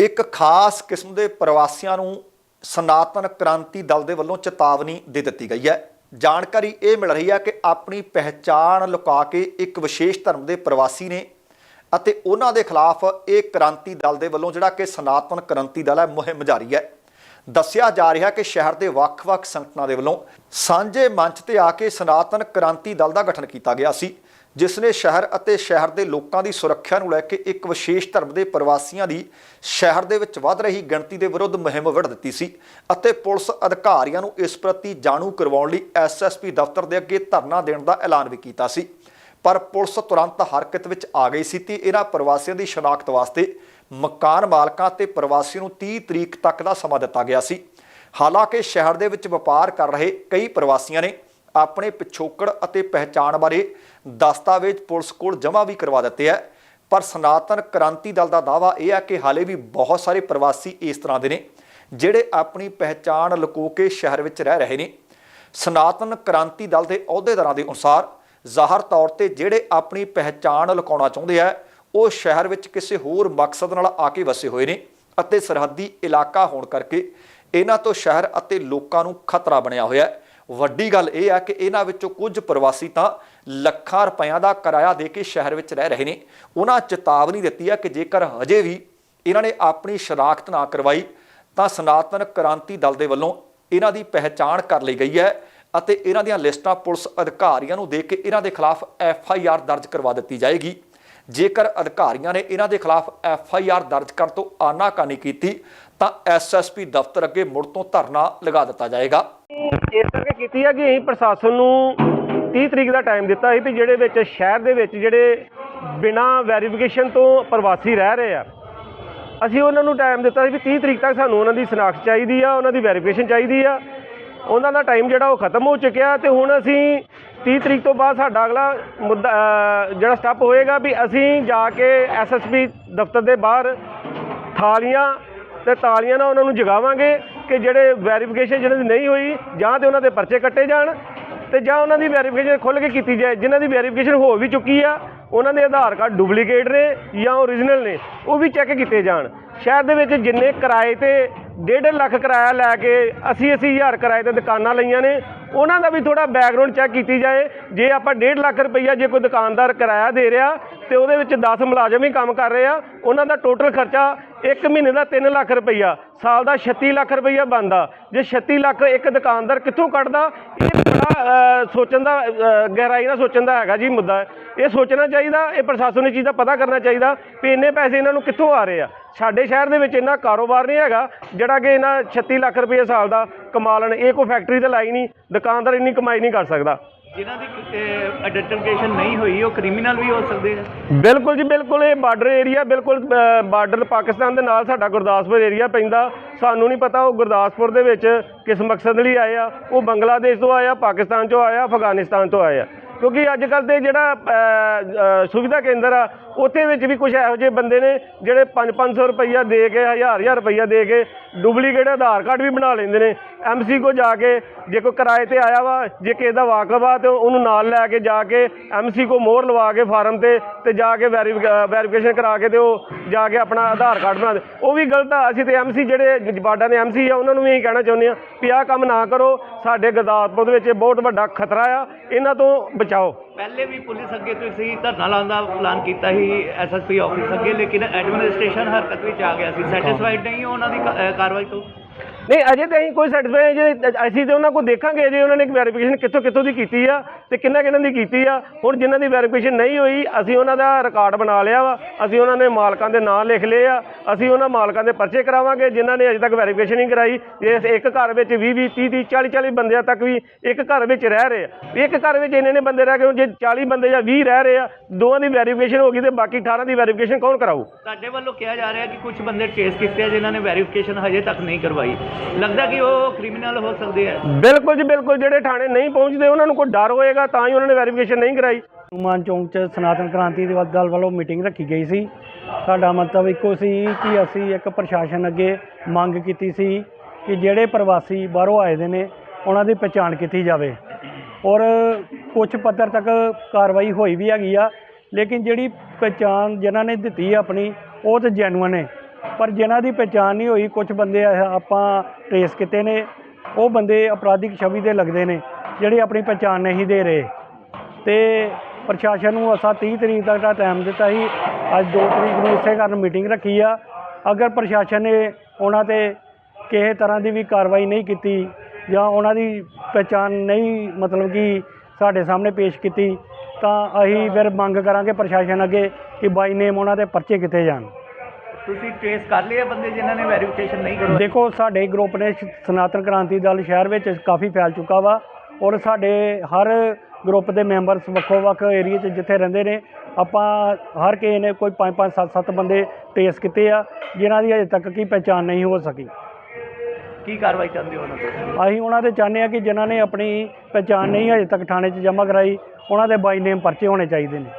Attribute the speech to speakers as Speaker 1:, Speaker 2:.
Speaker 1: ਇੱਕ ਖਾਸ ਕਿਸਮ ਦੇ ਪ੍ਰਵਾਸੀਆਂ ਨੂੰ ਸਨਾਤਨ ਕ੍ਰਾਂਤੀ ਦਲ ਦੇ ਵੱਲੋਂ ਚੇਤਾਵਨੀ ਦੇ ਦਿੱਤੀ ਗਈ ਹੈ। ਜਾਣਕਾਰੀ ਇਹ ਮਿਲ ਰਹੀ ਹੈ ਕਿ ਆਪਣੀ ਪਹਿਚਾਣ ਲੁਕਾ ਕੇ ਇੱਕ ਵਿਸ਼ੇਸ਼ ਧਰਮ ਦੇ ਪ੍ਰਵਾਸੀ ਨੇ ਅਤੇ ਉਹਨਾਂ ਦੇ ਖਿਲਾਫ ਇਹ ਕ੍ਰਾਂਤੀ ਦਲ ਦੇ ਵੱਲੋਂ ਜਿਹੜਾ ਕਿ ਸਨਾਤਨ ਕ੍ਰਾਂਤੀ ਦਲ ਹੈ, ਮੁਹਿੰਮ ਜਾਰੀ ਹੈ। ਦੱਸਿਆ ਜਾ ਰਿਹਾ ਕਿ ਸ਼ਹਿਰ ਦੇ ਵੱਖ-ਵੱਖ ਸੰਗਠਨਾਂ ਦੇ ਵੱਲੋਂ ਸਾਂਝੇ ਮੰਚ ਤੇ ਆ ਕੇ ਸਨਾਤਨ ਕ੍ਰਾਂਤੀ ਦਲ ਦਾ ਗਠਨ ਕੀਤਾ ਗਿਆ ਸੀ। ਜਿਸ ਨੇ ਸ਼ਹਿਰ ਅਤੇ ਸ਼ਹਿਰ ਦੇ ਲੋਕਾਂ ਦੀ ਸੁਰੱਖਿਆ ਨੂੰ ਲੈ ਕੇ ਇੱਕ ਵਿਸ਼ੇਸ਼ ਧਰਮ ਦੇ ਪ੍ਰਵਾਸੀਆਂ ਦੀ ਸ਼ਹਿਰ ਦੇ ਵਿੱਚ ਵੱਧ ਰਹੀ ਗਿਣਤੀ ਦੇ ਵਿਰੁੱਧ ਮੁਹਿੰਮ ਵਿੜ ਦਿੱਤੀ ਸੀ ਅਤੇ ਪੁਲਿਸ ਅਧਿਕਾਰੀਆਂ ਨੂੰ ਇਸ ਪ੍ਰਤੀ ਜਾਣੂ ਕਰਵਾਉਣ ਲਈ ਐਸਐਸਪੀ ਦਫ਼ਤਰ ਦੇ ਅੱਗੇ ਧਰਨਾ ਦੇਣ ਦਾ ਐਲਾਨ ਵੀ ਕੀਤਾ ਸੀ। ਪਰ ਪੁਲਿਸ ਤੁਰੰਤ ਹਰਕਤ ਵਿੱਚ ਆ ਗਈ ਸੀ ਤੇ ਇਹਨਾਂ ਪ੍ਰਵਾਸੀਆਂ ਦੀ ਸ਼ਨਾਖਤ ਵਾਸਤੇ ਮਕਾਨ ਮਾਲਕਾਂ ਤੇ ਪ੍ਰਵਾਸੀ ਨੂੰ 30 ਤਰੀਕ ਤੱਕ ਦਾ ਸਮਾਂ ਦਿੱਤਾ ਗਿਆ ਸੀ। ਹਾਲਾਂਕਿ ਸ਼ਹਿਰ ਦੇ ਵਿੱਚ ਵਪਾਰ ਕਰ ਰਹੇ ਕਈ ਪ੍ਰਵਾਸੀਆਂ ਨੇ ਆਪਣੇ ਪਿਛੋਕੜ ਅਤੇ ਪਹਿਚਾਣ ਬਾਰੇ ਦਸਤਾਵੇਜ਼ ਪੁਲਿਸ ਕੋਲ ਜਮ੍ਹਾਂ ਵੀ ਕਰਵਾ ਦਿੱਤੇ ਹੈ ਪਰ ਸਨਾਤਨ ਕ੍ਰਾਂਤੀ ਦਲ ਦਾ ਦਾਅਵਾ ਇਹ ਹੈ ਕਿ ਹਾਲੇ ਵੀ ਬਹੁਤ ਸਾਰੇ ਪ੍ਰਵਾਸੀ ਇਸ ਤਰ੍ਹਾਂ ਦੇ ਨੇ, ਜਿਹੜੇ ਆਪਣੀ ਪਹਿਚਾਣ ਲੁਕੋ ਕੇ ਸ਼ਹਿਰ ਵਿੱਚ ਰਹਿ ਰਹੇ ਨੇ। ਸਨਾਤਨ ਕ੍ਰਾਂਤੀ ਦਲ ਦੇ ਅਹੁਦੇਦਾਰਾਂ ਦੇ ਅਨੁਸਾਰ ਜ਼ਾਹਰ ਤੌਰ ਤੇ ਜਿਹੜੇ ਆਪਣੀ ਪਹਿਚਾਣ ਲੁਕਾਉਣਾ ਚਾਹੁੰਦੇ ਆ, ਉਹ ਸ਼ਹਿਰ ਵਿੱਚ ਕਿਸੇ ਹੋਰ ਮਕਸਦ ਨਾਲ ਆ ਕੇ ਵਸੇ ਹੋਏ ਨੇ ਅਤੇ ਸਰਹੱਦੀ ਇਲਾਕਾ ਹੋਣ ਕਰਕੇ ਇਹਨਾਂ ਤੋਂ ਸ਼ਹਿਰ ਅਤੇ ਲੋਕਾਂ ਨੂੰ ਖਤਰਾ ਬਣਿਆ ਹੋਇਆ। ਹੈ ਵੱਡੀ ਗੱਲ ਇਹ ਹੈ ਕਿ ਇਹਨਾਂ ਵਿੱਚੋਂ ਕੁਝ ਪ੍ਰਵਾਸੀ ਤਾਂ ਲੱਖਾਂ ਰੁਪਇਆਂ ਦਾ ਕਿਰਾਇਆ ਦੇ ਕੇ ਸ਼ਹਿਰ ਵਿੱਚ ਰਹਿ ਰਹੇ ਨੇ। ਉਹਨਾਂ ਚੇਤਾਵਨੀ ਦਿੱਤੀ ਹੈ ਕਿ ਜੇਕਰ ਹਜੇ ਵੀ ਇਹਨਾਂ ਨੇ ਆਪਣੀ ਸ਼ਨਾਖਤ ਨਾ ਕਰਵਾਈ, ਤਾਂ ਸਨਾਤਨ ਕ੍ਰਾਂਤੀ ਦਲ ਦੇ ਵੱਲੋਂ ਇਹਨਾਂ ਦੀ ਪਹਿਚਾਣ ਕਰ ਲਈ ਗਈ ਹੈ ਅਤੇ ਇਹਨਾਂ ਦੀਆਂ ਲਿਸਟਾਂ ਪੁਲਿਸ ਅਧਿਕਾਰੀਆਂ ਨੂੰ ਦੇ ਕੇ ਇਹਨਾਂ ਦੇ ਖਿਲਾਫ ਐਫ ਆਈ ਆਰ ਦਰਜ ਕਰਵਾ ਦਿੱਤੀ ਜਾਏਗੀ। ਜੇਕਰ ਅਧਿਕਾਰੀਆਂ ਨੇ ਇਹਨਾਂ ਦੇ ਖਿਲਾਫ ਐਫ ਆਈ ਆਰ ਦਰਜ ਕਰਨ ਤੋਂ ਆਨਾਕਾਨੀ ਕੀਤੀ, ਤਾਂ ਐਸਐਸਪੀ ਦਫ਼ਤਰ ਅੱਗੇ ਮੁੜ ਤੋਂ ਧਰਨਾ ਲਗਾ ਦਿੱਤਾ ਜਾਏਗਾ।
Speaker 2: ਇਸ ਕਰਕੇ ਕੀਤੀ ਆ ਕਿ ਅਸੀਂ ਪ੍ਰਸ਼ਾਸਨ ਨੂੰ 30 ਤਰੀਕ ਦਾ ਟਾਈਮ ਦਿੱਤਾ ਸੀ ਵੀ ਜਿਹੜੇ ਵਿੱਚ ਸ਼ਹਿਰ ਦੇ ਵਿੱਚ ਜਿਹੜੇ ਬਿਨਾਂ ਵੈਰੀਫਿਕੇਸ਼ਨ ਤੋਂ ਪ੍ਰਵਾਸੀ ਰਹਿ ਰਹੇ ਆ, ਅਸੀਂ ਉਹਨਾਂ ਨੂੰ ਟਾਈਮ ਦਿੱਤਾ ਸੀ ਵੀ 30 ਤਰੀਕ ਤੱਕ ਸਾਨੂੰ ਉਹਨਾਂ ਦੀ ਸ਼ਨਾਖਤ ਚਾਹੀਦੀ ਆ, ਉਹਨਾਂ ਦੀ ਵੈਰੀਫਿਕੇਸ਼ਨ ਚਾਹੀਦੀ ਆ। ਉਹਨਾਂ ਦਾ ਟਾਈਮ ਜਿਹੜਾ ਉਹ ਖਤਮ ਹੋ ਚੁੱਕਿਆ ਤੇ ਹੁਣ ਅਸੀਂ 30 ਤਰੀਕ ਤੋਂ ਬਾਅਦ ਸਾਡਾ ਅਗਲਾ ਮੁੱਦਾ ਜਿਹੜਾ ਸਟੈਪ ਹੋਏਗਾ ਵੀ ਅਸੀਂ ਜਾ ਕੇ ਐਸਐਸਪੀ ਦਫ਼ਤਰ ਦੇ ਬਾਹਰ ਥਾਲੀਆਂ ਤੇ ਤਾਲੀਆਂ ਨਾਲ ਉਹਨਾਂ ਨੂੰ ਜਗਾਵਾਂਗੇ। ਕਿ ਜਿਹੜੇ ਵੈਰੀਫਿਕੇਸ਼ਨ ਜਿਹਨਾਂ ਦੀ ਨਹੀਂ ਹੋਈ, ਜਾਂ ਤੇ ਉਹਨਾਂ ਦੇ ਪਰਚੇ ਕੱਟੇ ਜਾਣ ਤੇ ਜਾਂ ਉਹਨਾਂ ਦੀ ਵੈਰੀਫਿਕੇਸ਼ਨ ਖੁੱਲ੍ਹ ਕੇ ਕੀਤੀ ਜਾਏ। ਜਿਨ੍ਹਾਂ ਦੀ ਵੈਰੀਫਿਕੇਸ਼ਨ ਹੋ ਵੀ ਚੁੱਕੀ ਆ, ਉਹਨਾਂ ਦੇ ਆਧਾਰ ਕਾਰਡ ਡੁਪਲੀਕੇਟ ਨੇ ਜਾਂ ਓਰੀਜਨਲ ਨੇ, ਉਹ ਵੀ ਚੈੱਕ ਕੀਤੇ ਜਾਣ। ਸ਼ਹਿਰ ਦੇ ਵਿੱਚ ਜਿੰਨੇ ਕਿਰਾਏ ਤੇ 1.5 ਲੱਖ ਕਿਰਾਇਆ ਲੈ ਕੇ 80 ਅੱਸੀ ਹਜ਼ਾਰ ਕਿਰਾਏ ਤੇ ਦੁਕਾਨਾਂ ਲਈਆਂ ਨੇ, ਉਹਨਾਂ ਦਾ ਵੀ ਥੋੜਾ ਬੈਕਗ੍ਰਾਉਂਡ ਚੈੱਕ ਕੀਤੀ ਜਾਏ। ਜੇ ਆਪਾਂ 1.5 ਲੱਖ ਰੁਪਈਆ ਜੇ ਕੋਈ ਦੁਕਾਨਦਾਰ ਕਿਰਾਇਆ ਦੇ ਰਿਹਾ ਤੇ ਉਹਦੇ ਵਿੱਚ 10 ਮੁਲਾਜ਼ਮ ਹੀ ਕੰਮ ਕਰ ਰਹੇ ਆ, ਉਹਨਾਂ ਦਾ ਟੋਟਲ ਖਰਚਾ ਇੱਕ ਮਹੀਨੇ ਦਾ 3 ਲੱਖ ਰੁਪਈਆ, ਸਾਲ ਦਾ 36 ਲੱਖ ਰੁਪਈਆ ਬਣਦਾ। ਜੇ 36 ਲੱਖ ਇੱਕ ਦੁਕਾਨਦਾਰ ਕਿੱਥੋਂ ਕੱਢਦਾ? ਇਹ ਬੜਾ ਸੋਚਣ ਦਾ ਗਹਿਰਾਈ ਨਾਲ ਸੋਚਣ ਦਾ ਹੈਗਾ ਜੀ ਮੁੱਦਾ ਇਹ ਸੋਚਣਾ ਚਾਹੀਦਾ, ਇਹ ਪ੍ਰਸ਼ਾਸਨ ਨੂੰ ਚੀਜ਼ ਦਾ ਪਤਾ ਕਰਨਾ ਚਾਹੀਦਾ ਵੀ ਇੰਨੇ ਪੈਸੇ ਇਹਨਾਂ ਨੂੰ ਕਿੱਥੋਂ ਆ ਰਹੇ ਆ। ਸਾਡੇ ਸ਼ਹਿਰ ਦੇ ਵਿੱਚ ਇੰਨਾ ਕਾਰੋਬਾਰ ਨਹੀਂ ਹੈਗਾ, ਜਿਹੜਾ ਕਿ ਇਹਨਾਂ 36 ਲੱਖ ਰੁਪਏ ਸਾਲ ਦਾ ਕਮਾ ਲੈਣ। ਇਹ ਕੋਈ ਫੈਕਟਰੀ ਤੇ ਲਾਈ ਨਹੀਂ, ਦੁਕਾਨਦਾਰ ਇੰਨੀ ਕਮਾਈ ਨਹੀਂ ਕਰ ਸਕਦਾ।
Speaker 3: ਜਿਨ੍ਹਾਂ ਦੀ ਆਈਡੈਂਟੀਫਿਕੇਸ਼ਨ ਨਹੀਂ ਹੋਈ, ਉਹ ਕ੍ਰਿਮੀਨਲ ਵੀ ਹੋ ਸਕਦੇ ਆ।
Speaker 2: ਬਿਲਕੁਲ ਜੀ, ਬਿਲਕੁਲ, ਇਹ ਬਾਰਡਰ ਏਰੀਆ ਬਿਲਕੁਲ ਬਾਰਡਰ ਪਾਕਿਸਤਾਨ ਦੇ ਨਾਲ ਸਾਡਾ ਗੁਰਦਾਸਪੁਰ ਏਰੀਆ ਪੈਂਦਾ। ਸਾਨੂੰ ਨਹੀਂ ਪਤਾ ਉਹ ਗੁਰਦਾਸਪੁਰ ਦੇ ਵਿੱਚ ਕਿਸ ਮਕਸਦ ਲਈ ਆਏ ਆ। ਉਹ ਬੰਗਲਾਦੇਸ਼ ਤੋਂ ਆਇਆ ਪਾਕਿਸਤਾਨ ਤੋਂ ਆਇਆ ਅਫਗਾਨਿਸਤਾਨ ਤੋਂ ਆਏ ਆ। ਕਿਉਂਕਿ ਅੱਜ ਕੱਲ ਤੇ ਜਿਹੜਾ ਸੁਵਿਧਾ ਕੇਂਦਰ ਆ, ਉੱਥੇ ਵਿੱਚ ਵੀ ਕੁਝ ਇਹੋ ਜਿਹੇ ਬੰਦੇ ਨੇ ਜਿਹੜੇ 5-500 ਰੁਪਈਆ ਦੇ ਕੇ 1000-1000 ਰੁਪਈਆ ਦੇ ਕੇ ਡੁਪਲੀਕੇਟ ਆਧਾਰ ਕਾਰਡ ਵੀ ਬਣਾ ਲੈਂਦੇ ਨੇ। ਐਮਸੀ ਕੋ ਜਾ ਕੇ ਜੇ ਕੋਈ ਕਿਰਾਏ ਤੇ ਆਇਆ ਵਾ ਜੇ ਕਿਸੇ ਦਾ ਵਾਕਫ ਆ ਤੇ ਉਹਨੂੰ ਨਾਲ ਲੈ ਕੇ ਜਾ ਕੇ ਐਮਸੀ ਕੋ ਮੋਹਰ ਲਵਾ ਕੇ ਫਾਰਮ ਤੇ ਤੇ ਜਾ ਕੇ ਵੈਰੀਫਿਕੇਸ਼ਨ ਕਰਾ ਕੇ ਤੇ ਉਹ ਜਾ ਕੇ ਆਪਣਾ ਆਧਾਰ ਕਾਰਡ ਬਣਾ ਦੇ। ਉਹ ਵੀ ਗਲਤ ਆ ਅਸੀਂ ਤੇ ਐਮਸੀ ਜਿਹੜੇ ਬਾਡਾ ਦੇ ਐਮਸੀ ਆ ਉਹਨਾਂ ਨੂੰ ਵੀ ਇਹੀ ਕਹਿਣਾ ਚਾਹੁੰਦੇ ਆ ਵੀ ਆਹ ਕੰਮ ਨਾ ਕਰੋ ਸਾਡੇ ਗੁਰਦਾਸਪੁਰ ਦੇ ਵਿੱਚ ਇਹ ਬਹੁਤ ਵੱਡਾ ਖਤਰਾ ਆ ਇਹਨਾਂ ਤੋਂ ਬਚਾਓ।
Speaker 3: ਪਹਿਲੇ ਵੀ ਪੁਲਿਸ ਅੱਗੇ ਤੁਸੀਂ ਧਰਨਾ ਲਾਉਣ ਦਾ ਪਲਾਨ ਕੀਤਾ ਸੀ ਐਸਐਸਪੀ ਆਫਿਸ ਅੱਗੇ ਲੇਕਿਨ ਐਡਮਿਨਿਸਟ੍ਰੇਸ਼ਨ ਹਰਕਤ ਵਿੱਚ ਆ ਗਿਆ ਸੀ। ਸੈਟੀਸਫਾਈਡ ਨਹੀਂ ਹੋ ਉਹਨਾਂ ਦੀ ਕਾਰਵਾਈ ਤੋਂ।
Speaker 2: ਨਹੀਂ, ਅਜੇ ਤਾਂ ਅਸੀਂ ਕੋਈ ਸੈਟੀਸਫਾਈ ਜੇ ਅਸੀਂ ਤੇ ਉਹਨਾਂ ਕੋਲ ਦੇਖਾਂਗੇ ਜੇ ਉਹਨਾਂ ਨੇ ਵੈਰੀਫਿਕੇਸ਼ਨ ਕਿੱਥੋਂ ਕਿੱਥੋਂ ਦੀ ਕੀਤੀ ਆ ਤੇ ਕਿੰਨਾ ਕਿੰਨਾਂ ਦੀ ਕੀਤੀ ਆ। ਹੁਣ ਜਿਨ੍ਹਾਂ ਦੀ ਵੈਰੀਫਿਕੇਸ਼ਨ ਨਹੀਂ ਹੋਈ, ਅਸੀਂ ਉਹਨਾਂ ਦਾ ਰਿਕਾਰਡ ਬਣਾ ਲਿਆ ਵਾ। ਅਸੀਂ ਉਹਨਾਂ ਨੇ ਮਾਲਕਾਂ ਦੇ ਨਾਂ ਲਿਖ ਲਏ ਆ। ਅਸੀਂ ਉਹਨਾਂ ਮਾਲਕਾਂ ਦੇ ਪਰਚੇ ਕਰਾਵਾਂਗੇ, ਜਿਨ੍ਹਾਂ ਨੇ ਅਜੇ ਤੱਕ ਵੈਰੀਫਿਕੇਸ਼ਨ ਨਹੀਂ ਕਰਾਈ। ਜੇ ਇੱਕ ਘਰ ਵਿੱਚ 20 20 30 30 40 40 ਬੰਦਿਆਂ ਤੱਕ ਵੀ ਇੱਕ ਘਰ ਵਿੱਚ ਰਹਿ ਰਹੇ ਆ। ਇੱਕ ਘਰ ਵਿੱਚ ਇੰਨੇ ਨੇ ਬੰਦੇ ਰਹਿ ਗਏ ਹੁਣ, ਜੇ 40 ਬੰਦੇ ਜਾਂ 20 ਰਹਿ ਰਹੇ ਆ, ਦੋਵਾਂ ਦੀ ਵੈਰੀਫਿਕੇਸ਼ਨ ਹੋ ਗਈ ਤੇ ਬਾਕੀ 18 ਦੀ ਵੈਰੀਫਿਕੇਸ਼ਨ ਕੌਣ ਕਰਾਊ?
Speaker 3: ਤੁਹਾਡੇ ਵੱਲੋਂ ਕਿਹਾ ਜਾ ਰਿਹਾ ਕਿ ਕੁਝ ਬੰਦੇ ਟ੍ਰੇਸ ਕੀਤੇ ਆ ਜਿਨ੍ਹਾਂ ਨੇ ਵੈਰੀਫਿਕੇਸ਼ਨ ਹਜੇ ਤੱਕ ਨਹੀਂ ਕਰਵਾਈ। ਲੱਗਦਾ ਕਿ ਉਹ ਕ੍ਰਿਮੀਨਲ ਹੋ ਸਕਦੇ ਆ।
Speaker 2: ਬਿਲਕੁਲ ਜੀ ਬਿਲਕੁਲ। ਜਿਹੜੇ ਥਾਣੇ ਨਹੀਂ ਪਹੁੰਚਦੇ ਉਹਨਾਂ ਨੂੰ ਕੋਈ ਡਰ ਹੋਏਗਾ ਤਾਂ ਹੀ ਉਹਨਾਂ ਨੇ ਵੈਰੀਫਿਕੇਸ਼ਨ ਨਹੀਂ ਕਰਾਈ।
Speaker 4: ਹਨੂੰਮਾਨ ਚੌਂਕ 'ਚ ਸਨਾਤਨ ਕ੍ਰਾਂਤੀ ਦੇ ਦਲ ਵੱਲੋਂ ਮੀਟਿੰਗ ਰੱਖੀ ਗਈ ਸੀ। ਸਾਡਾ ਮਤਲਬ ਇੱਕੋ ਸੀ ਕਿ ਅਸੀਂ ਇੱਕ ਪ੍ਰਸ਼ਾਸਨ ਅੱਗੇ ਮੰਗ ਕੀਤੀ ਸੀ ਕਿ ਜਿਹੜੇ ਪ੍ਰਵਾਸੀ ਬਾਹਰੋਂ ਆਏ ਦੇ ਨੇ ਉਹਨਾਂ ਦੀ ਪਛਾਣ ਕੀਤੀ ਜਾਵੇ। ਔਰ ਕੁਝ ਪੱਧਰ ਤੱਕ ਕਾਰਵਾਈ ਹੋਈ ਵੀ ਹੈਗੀ ਆ ਲੇਕਿਨ ਜਿਹੜੀ ਪਛਾਣ ਜਿਨ੍ਹਾਂ ਨੇ ਦਿੱਤੀ ਆ ਆਪਣੀ ਉਹ ਤੇ ਜੈਨੂਅਨ ਹੈ ਪਰ ਜਿਨ੍ਹਾਂ ਦੀ ਪਛਾਣ ਨਹੀਂ ਹੋਈ ਕੁਝ ਬੰਦੇ ਆਪਾਂ ਟ੍ਰੇਸ ਕੀਤੇ ਨੇ। ਉਹ ਬੰਦੇ ਅਪਰਾਧਿਕ ਛਵੀ ਦੇ ਲੱਗਦੇ ਨੇ, ਜਿਹੜੇ ਆਪਣੀ ਪਛਾਣ ਨਹੀਂ ਦੇ ਰਹੇ। ਤੇ ਪ੍ਰਸ਼ਾਸਨ ਨੂੰ ਅਸਾਂ 30 ਤਰੀਕ ਤੱਕ ਦਾ ਟਾਈਮ ਦਿੱਤਾ ਸੀ। ਅੱਜ 2 ਤਰੀਕ ਨੂੰ ਇਸੇ ਕਾਰਨ ਮੀਟਿੰਗ ਰੱਖੀ ਆ। ਅਗਰ ਪ੍ਰਸ਼ਾਸਨ ਨੇ ਉਹਨਾਂ ਤੇ ਕਿਸੇ ਤਰ੍ਹਾਂ ਦੀ ਵੀ ਕਾਰਵਾਈ ਨਹੀਂ ਕੀਤੀ, ਜਾਂ ਉਹਨਾਂ ਦੀ ਪਛਾਣ ਨਹੀਂ, ਮਤਲਬ ਕਿ ਸਾਡੇ ਸਾਹਮਣੇ ਪੇਸ਼ ਕੀਤੀ, ਤਾਂ ਅਸੀਂ ਫਿਰ ਮੰਗ ਕਰਾਂਗੇ ਪ੍ਰਸ਼ਾਸਨ ਅੱਗੇ ਕਿ ਬਾਈ ਨੇਮ ਉਹਨਾਂ ਦੇ ਪਰਚੇ ਕੀਤੇ ਜਾਣ।
Speaker 3: ਤੁਸੀਂ ਟ੍ਰੇਸ ਕਰ ਲਏ ਆ ਬੰਦੇ ਜਿਨ੍ਹਾਂ ਨੇ ਵੈਰੀਫਿਕੇਸ਼ਨ ਨਹੀਂ ਕਰਵਾਈ?
Speaker 4: ਦੇਖੋ ਸਾਡੇ ਗਰੁੱਪ ਨੇ ਸ਼- ਸਨਾਤਨ ਕ੍ਰਾਂਤੀ ਦਲ ਸ਼ਹਿਰ ਵਿੱਚ ਕਾਫੀ ਫੈਲ ਚੁੱਕਾ ਵਾ ਔਰ ਸਾਡੇ ਹਰ ਗਰੁੱਪ ਦੇ ਮੈਂਬਰਸ ਵੱਖੋ ਵੱਖ ਏਰੀਏ 'ਚ ਜਿੱਥੇ ਰਹਿੰਦੇ ਨੇ ਆਪਾਂ ਹਰ ਕਿਸੇ ਨੇ ਕੋਈ 5 5 7 7 ਬੰਦੇ ਟੇਸ ਕੀਤੇ ਆ ਜਿਨ੍ਹਾਂ ਦੀ ਅਜੇ ਤੱਕ ਕੀ ਪਹਿਚਾਣ ਨਹੀਂ ਹੋ ਸਕੀ।
Speaker 3: ਕੀ ਕਾਰਵਾਈ ਚਾਹੁੰਦੇ ਹੋ ਉਹਨਾਂ ਤੋਂ?
Speaker 4: ਅਸੀਂ ਉਹਨਾਂ ਦੇ ਚਾਹੁੰਦੇ ਆ ਕਿ ਜਿਨ੍ਹਾਂ ਨੇ ਆਪਣੀ ਪਹਿਚਾਣ ਨਹੀਂ ਅਜੇ ਤੱਕ ਥਾਣੇ 'ਚ ਜਮ੍ਹਾਂ ਕਰਾਈ ਉਹਨਾਂ ਦੇ ਬਾਈ ਨੇਮ ਪਰਚੇ ਹੋਣੇ ਚਾਹੀਦੇ ਨੇ।